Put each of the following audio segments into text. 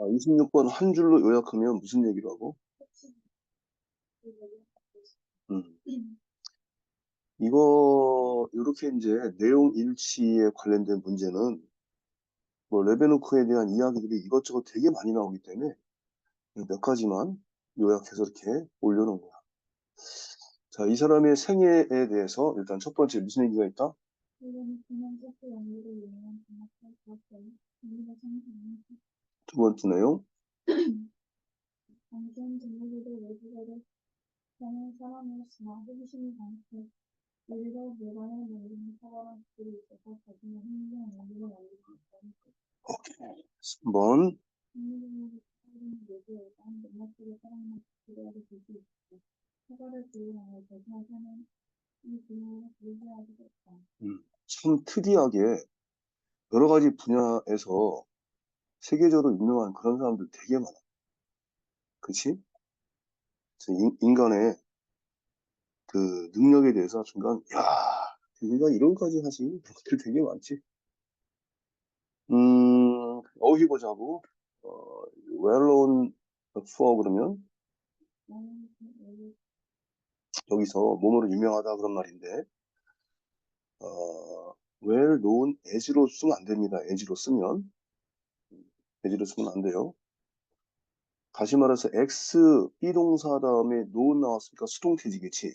아, 26번 한 줄로 요약하면 무슨 얘기로 하고? 음. 이거 이렇게 이제 내용 일치에 관련된 문제는 뭐 레베노크에 대한 이야기들이 이것저것 되게 많이 나오기 때문에 몇 가지만 요약해서 이렇게 올려놓은 거야. 자, 이 사람의 생애에 대해서 일단 첫 번째 무슨 얘기가 있다? 두 번째 내용, 당시엔 동물들도 외국어를 하는 사람이었으나 호기심이 많고 여기서 물건을 사과한 것들이 있어서 자신의 흥미로운 연구를 만들고 있다. 3번, 흥미로운 외국에 기대하게 될수 있고 사과를 기울하여 자신의 사는 이 분야를 불리하게 됐다. 참 특이하게 여러 가지 분야에서 세계적으로 유명한 그런 사람들 되게 많아. 그치? 인간의 그 능력에 대해서 순간, 야, 얘가 이런까지 하지? 그 되게 많지. 음, 어휘 보자고, 어, well-known for 그러면 여기서 몸으로 유명하다 그런 말인데, 어, well-known as로 쓰면 안 됩니다. as로 쓰면. As로 쓰면 안 돼요. 다시 말해서 x 비동사 다음에 known 나왔으니까 수동태지겠지.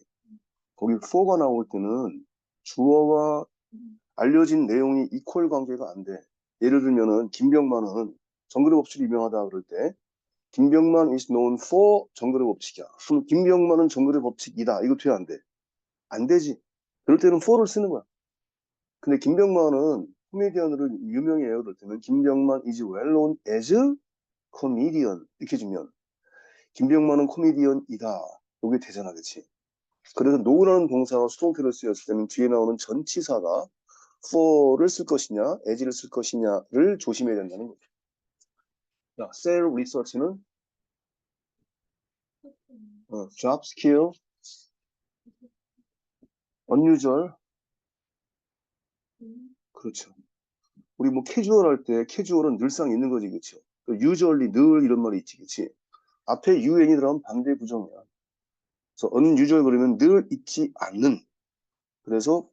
거기 for가 나올 때는 주어와 알려진 내용이 이퀄 관계가 안 돼. 예를 들면은 김병만은 정글의 법칙이 유명하다 그럴 때 김병만 is known for 정글의 법칙이야. 그럼 김병만은 정글의 법칙이다. 이거 돼야 안 돼. 안 되지. 그럴 때는 for를 쓰는 거야. 근데 김병만은 코미디언으로 유명해요. 그럴 때는 김병만 is well known as comedian 이렇게 주면 김병만은 코미디언이다. 이게 되잖아. 그치? 그래서 know라는 동사가 수동태로 쓰였을 때는 뒤에 나오는 전치사가 for를 쓸 것이냐, as를 쓸 것이냐를 조심해야 된다는 거죠. 자, sell research는 어, job skill, unusual, 그렇죠. 우리 뭐 캐주얼 할 때 캐주얼은 늘상 있는 거지, 그렇죠? usually 늘 이런 말이 있지, 그렇지? 앞에 un이 들어가면 반대 부정이야. 그래서 unusual 그러면 늘 있지 않는. 그래서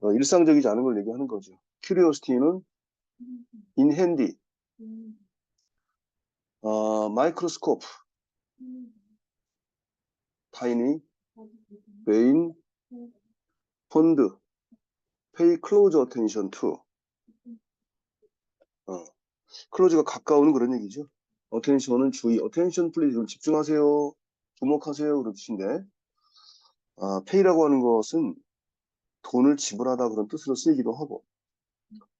어, 일상적이지 않은 걸 얘기하는 거죠. curiosity는 in handy, 어, microscope, tiny, fond, pay close attention to. 어, close가 가까운 그런 얘기죠. attention은 주의, attention please 좀 집중하세요, 주목하세요 그런 뜻인데, 아, pay라고 하는 것은 돈을 지불하다 그런 뜻으로 쓰이기도 하고,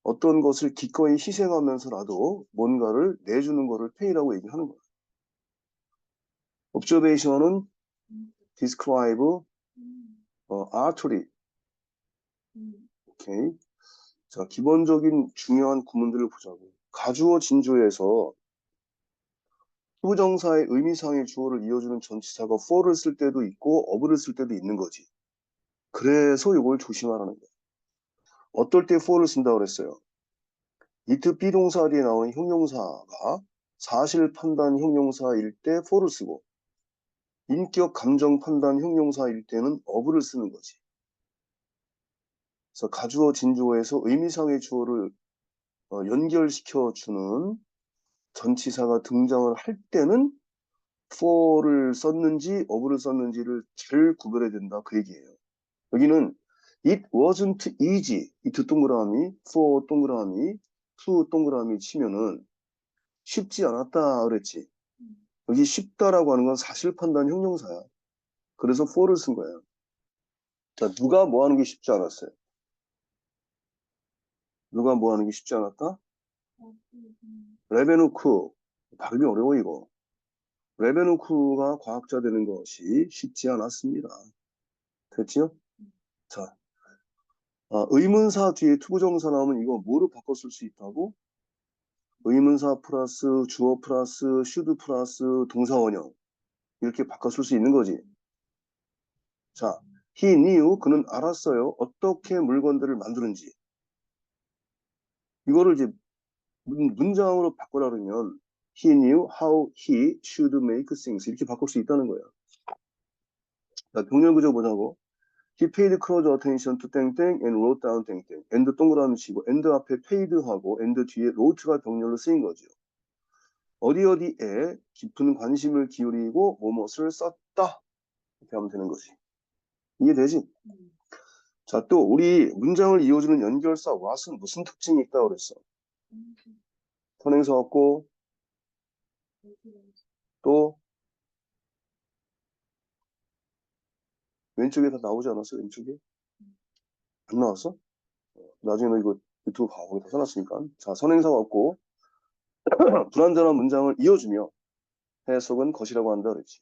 어떤 것을 기꺼이 희생하면서라도 뭔가를 내주는 것을 pay라고 얘기하는 거예요. observation은 describe, 어, artery, 오케이. 자, 기본적인 중요한 구문들을 보자고. 가주어 진주에서 부정사의 의미상의 주어를 이어주는 전치사가 for를 쓸 때도 있고 of를 쓸 때도 있는 거지. 그래서 이걸 조심하라는 거야. 어떨 때 for를 쓴다고 그랬어요? 이트 비동사 뒤에 나오는 형용사가 사실 판단 형용사일 때 for를 쓰고 인격 감정 판단 형용사일 때는 of를 쓰는 거지. 그래서 가주어 진주어에서 의미상의 주어를 어, 연결시켜 주는 전치사가 등장을 할 때는 for를 썼는지 of를 썼는지를 잘 구별해야 된다 그 얘기예요. 여기는 it wasn't easy it 동그라미 for 동그라미 to 동그라미 치면은 쉽지 않았다 그랬지. 여기 쉽다라고 하는 건 사실 판단 형용사야. 그래서 for를 쓴 거야. 자 누가 뭐 하는 게 쉽지 않았어요? 누가 뭐 하는 게 쉽지 않았다? 레베누크 발음이 어려워 이거. 레베누크가 과학자 되는 것이 쉽지 않았습니다. 됐지요? 자 아, 의문사 뒤에 투부정사 나오면 이거 뭐로 바꿔 쓸 수 있다고? 의문사 플러스 주어 플러스 should 플러스 동사원형. 이렇게 바꿔 쓸 수 있는 거지. 자 he knew 그는 알았어요. 어떻게 물건들을 만드는지 이거를 이제 문- 문장으로 바꾸라 그러면 he knew how he should make things 이렇게 바꿀 수 있다는 거야. 자, 병렬 구조 보자고. He paid close attention to 땡땡 and wrote down 땡땡. and 동그라미 치고 and 앞에 paid하고 and 뒤에 wrote가 병렬로 쓰인 거죠. 어디 어디에 깊은 관심을 기울이고 뭐뭇을 썼다. 이렇게 하면 되는 거지. 이해되지? 음. 자, 또 우리 문장을 이어주는 연결사 what은 무슨 특징이 있다 그랬어? 음. 선행사 없고 또 왼쪽에 다 나오지 않았어? 왼쪽에? 안 나왔어? 어, 나중에 너 이거 유튜브 봐. 거기 다 써놨으니까. 자, 선행사가 없고 불완전한 문장을 이어주며 해석은 것이라고 한다 그랬지.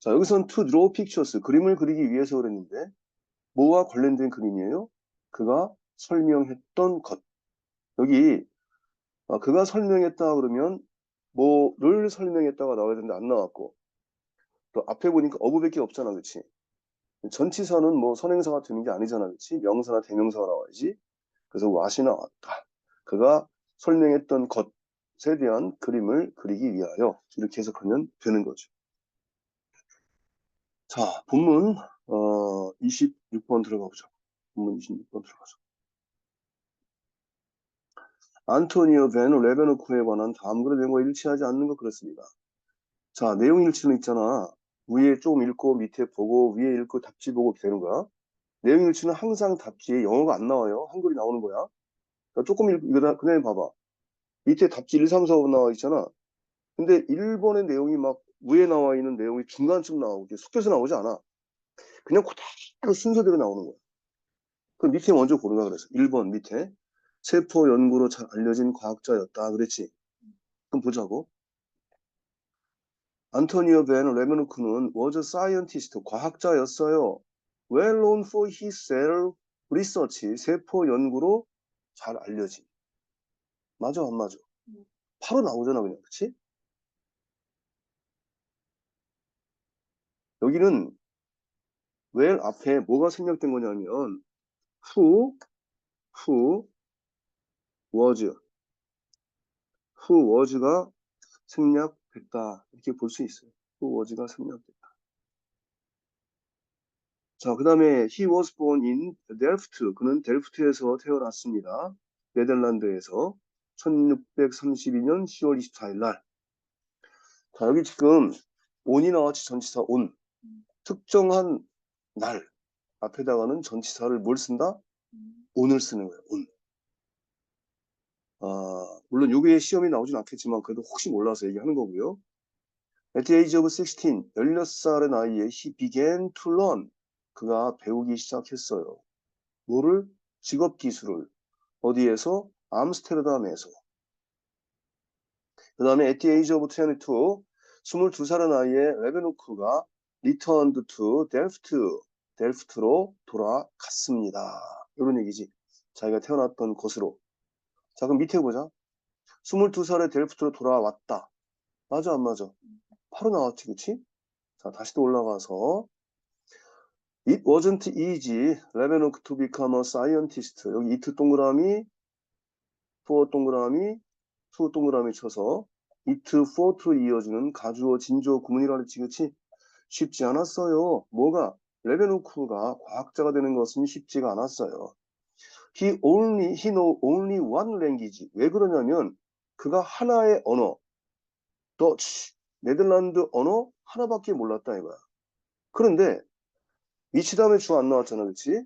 자, 여기선 to draw pictures, 그림을 그리기 위해서 그랬는데 뭐와 관련된 그림이에요? 그가 설명했던 것. 여기 아, 그가 설명했다 그러면 뭐를 설명했다가 나와야 되는데 안 나왔고 또 앞에 보니까 어부밖에 없잖아, 그치? 전치사는 뭐 선행사가 되는 게 아니잖아, 그치? 명사나 대명사가 나와야지. 그래서 what이 나왔다. 그가 설명했던 것에 대한 그림을 그리기 위하여 이렇게 해석하면 되는 거죠. 자, 본문 어, 26번 들어가 보자. 본문 26번 들어가자. 안토니오 벤 레베노코에 관한 다음 글의 내용과 일치하지 않는 것 그렇습니다. 자, 내용 일치는 있잖아. 위에 조금 읽고 밑에 보고 위에 읽고 답지 보고 되는 거야. 내용 일치는 항상 답지에 영어가 안 나와요. 한글이 나오는 거야. 그러니까 조금 읽, 이거 그냥 봐봐. 밑에 답지 1, 3, 4, 5 나와 있잖아. 근데 1번의 내용이 막 위에 나와 있는 내용이 중간쯤 나오고 섞여서 나오지 않아. 그냥 그대로 순서대로 나오는 거야. 그 밑에 먼저 고르라 그랬어. 1번 밑에. 세포 연구로 잘 알려진 과학자였다. 그랬지. 그럼 보자고. 안토니오 벤 레메누크는 was a scientist, 과학자였어요. well known for his cell research, 세포 연구로 잘 알려진. 맞아, 안 맞아? 음. 바로 나오잖아, 그냥. 그치? 여기는 well 앞에 뭐가 생략된 거냐면 who, who was, who was가 생략됐다. 이렇게 볼 수 있어요. who was가 생략됐다. 자, 그 다음에 he was born in Delft. 그는 델프트에서 태어났습니다. 네덜란드에서 1632년 10월 24일 날. 자, 여기 지금 on이 나왔지, 전치사 on. 특정한 날 앞에다가는 전치사를 뭘 쓴다? 음. on을 쓰는 거예요, on. 아, 물론 요게 시험이 나오진 않겠지만 그래도 혹시 몰라서 얘기하는 거고요. At the age of 16, 16살의 나이에 he began to learn. 그가 배우기 시작했어요. 뭐를? 직업 기술을. 어디에서? 암스테르담에서. 그 다음에 at the age of 22, 22살의 나이에 레베노크가 returned to Delft, 델프트로 돌아갔습니다. 이런 얘기지. 자기가 태어났던 곳으로. 자, 그럼 밑에 보자. 22살에 델프트로 돌아왔다. 맞아, 안 맞아? 바로 나왔지, 그치? 자, 다시 또 올라가서. It wasn't easy, 레베노크 to become a scientist. 여기 it 동그라미, for 동그라미, to 동그라미 쳐서 it for to 이어지는 가주어, 진주어, 구문이라 그랬지, 그치? 쉽지 않았어요. 뭐가? 레베노크가 과학자가 되는 것은 쉽지가 않았어요. He only, he know only one language. 왜 그러냐면 그가 하나의 언어, Dutch, 네덜란드 언어 하나밖에 몰랐다 이거야. 그런데 위치 다음에 주 안 나왔잖아, 그렇지?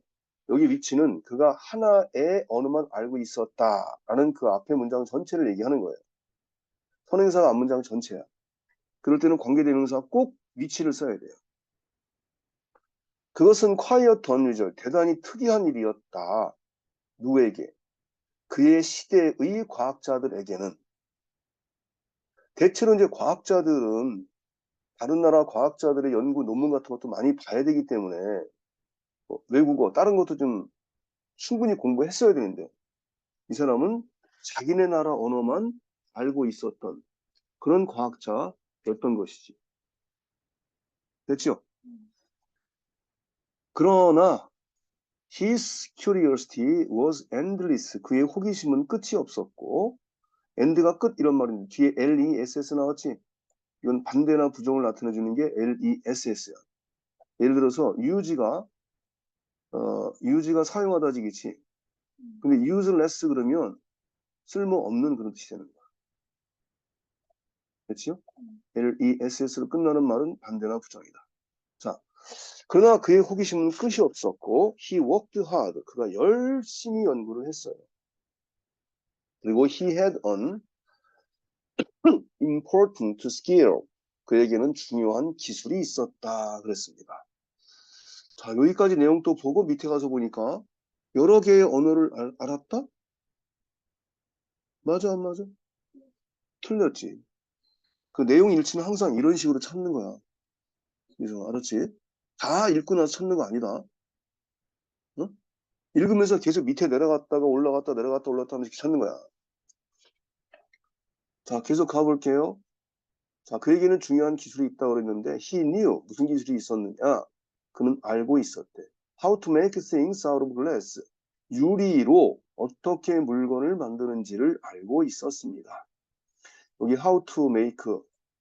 여기 위치는 그가 하나의 언어만 알고 있었다라는 그 앞에 문장 전체를 얘기하는 거예요. 선행사가 앞문장 전체야. 그럴 때는 관계대명사 꼭 위치를 써야 돼요. 그것은 quiet unusual, 대단히 특이한 일이었다. 누구에게? 그의 시대의 과학자들에게는. 대체로 이제 과학자들은 다른 나라 과학자들의 연구 논문 같은 것도 많이 봐야 되기 때문에 뭐 외국어, 다른 것도 좀 충분히 공부했어야 되는데 이 사람은 자기네 나라 언어만 알고 있었던 그런 과학자였던 것이지. 됐죠? 음. 그러나 his curiosity was endless. 그의 호기심은 끝이 없었고 and가 끝 이런 말인데 뒤에 less 나왔지? 이건 반대나 부정을 나타내주는 게 less야. 예를 들어서 use가 어, use가 사용하다지 그치? 음. 근데 useless 그러면 쓸모없는 그런 뜻이 되는 거야. 음. less로 끝나는 말은 반대나 부정이다. 자, 그러나 그의 호기심은 끝이 없었고 he worked hard. 그가 열심히 연구를 했어요. 그리고 he had an important skill. 그에게는 중요한 기술이 있었다 그랬습니다. 자, 여기까지 내용 또 보고 밑에 가서 보니까 여러 개의 언어를 알, 알았다? 맞아, 안 맞아? 틀렸지. 그 내용 일치는 항상 이런 식으로 찾는 거야. 그래서 알았지? 다 읽고 나서 찾는 거 아니다. 어? 읽으면서 계속 밑에 내려갔다가 올라갔다 내려갔다 올라갔다 하면서 찾는 거야. 자, 계속 가볼게요. 자, 그에게는 중요한 기술이 있다고 그랬는데 he knew 무슨 기술이 있었느냐? 그는 알고 있었대. How to make things out of glass. 유리로 어떻게 물건을 만드는지를 알고 있었습니다. 여기 how to make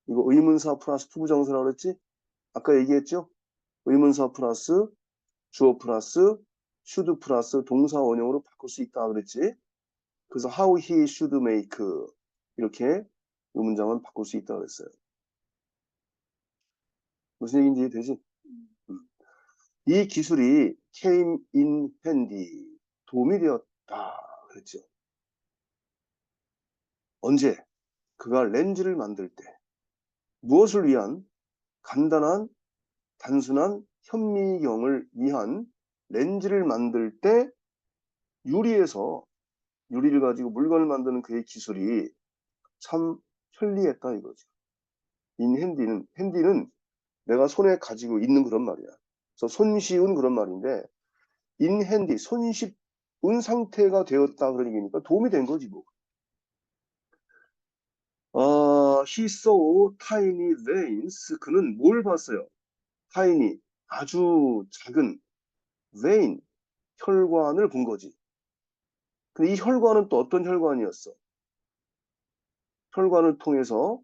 이거 의문사 플러스 투부정사라고 그랬지? 아까 얘기했죠? 의문사 플러스 주어 플러스 should 플러스 동사 원형으로 바꿀 수 있다 그랬지? 그래서 how he should make 이렇게 이 문장은 바꿀 수 있다 그랬어요. 무슨 얘기인지 이해되지? 음. 이 기술이 came in handy 도움이 되었다 그랬죠. 언제? 그가 렌즈를 만들 때 무엇을 위한 간단한 단순한 현미경을 위한 렌즈를 만들 때 유리에서 유리를 가지고 물건을 만드는 그의 기술이 참 편리했다 이거죠. 인 핸디는 핸디는 내가 손에 가지고 있는 그런 말이야. 그래서 손쉬운 그런 말인데 인 핸디 손쉽은 상태가 되었다 그런 얘기니까 도움이 된 거지 뭐. 어, he saw tiny veins. 그는 뭘 봤어요? tiny, 아주 작은 vein, 혈관을 본 거지. 근데 이 혈관은 또 어떤 혈관이었어? 혈관을 통해서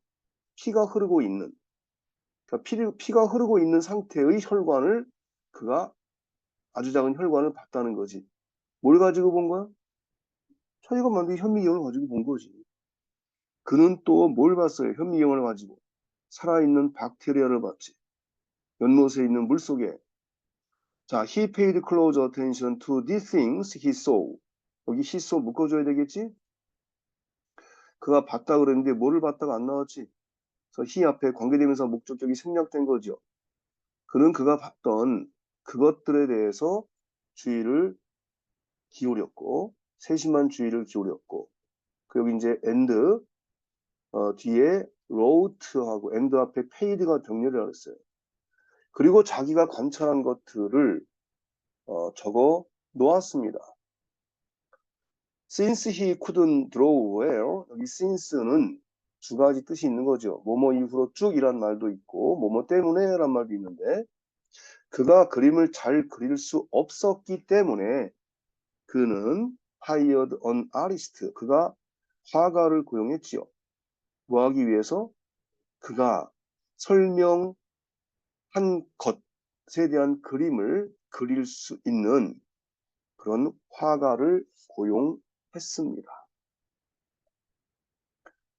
피가 흐르고 있는, 그러니까 피, 피가 흐르고 있는 상태의 혈관을 그가 아주 작은 혈관을 봤다는 거지. 뭘 가지고 본 거야? 자기가 만든 현미경을 가지고 본 거지. 그는 또 뭘 봤어요? 현미경을 가지고. 살아있는 박테리아를 봤지. 연못에 있는 물 속에. 자, he paid close attention to the things he saw. 여기 he saw 묶어줘야 되겠지? 그가 봤다 그랬는데 뭐를 봤다가 안 나왔지? 그래서 he 앞에 관계되면서 목적격이 생략된 거죠. 그는 그가 봤던 그것들에 대해서 주의를 기울였고 세심한 주의를 기울였고 그 여기 이제 and 어, 뒤에 wrote하고 and 앞에 paid가 병렬을 했어요. 그리고 자기가 관찰한 것들을 어, 적어 놓았습니다. Since he couldn't draw well, 여기 since는 두 가지 뜻이 있는 거죠. 뭐뭐 이후로 쭉이란 말도 있고, 뭐뭐 때문에란 말도 있는데, 그가 그림을 잘 그릴 수 없었기 때문에 그는 hired an artist, 그가 화가를 고용했지요. 뭐 하기 위해서? 그가 설명한 것에 대한 그림을 그릴 수 있는 그런 화가를 고용했습니다.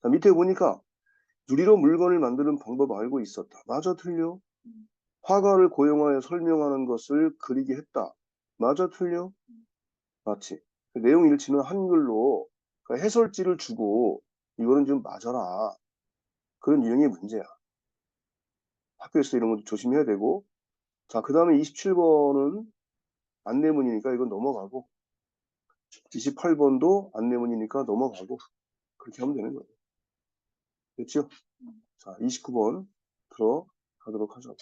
자, 밑에 보니까 유리로 물건을 만드는 방법 알고 있었다. 맞아, 틀려? 화가를 고용하여 설명하는 것을 그리게 했다. 맞아, 틀려? 맞지? 그 내용 일치는 한글로 그러니까 해설지를 주고 이거는 좀 맞아라. 그런 유형의 문제야. 학교에서 이런 거 조심해야 되고. 자, 그 다음에 27번은 안내문이니까 이건 넘어가고. 28번도 안내문이니까 넘어가고. 그렇게 하면 되는 거예요. 됐죠? 자, 29번 들어가도록 하죠.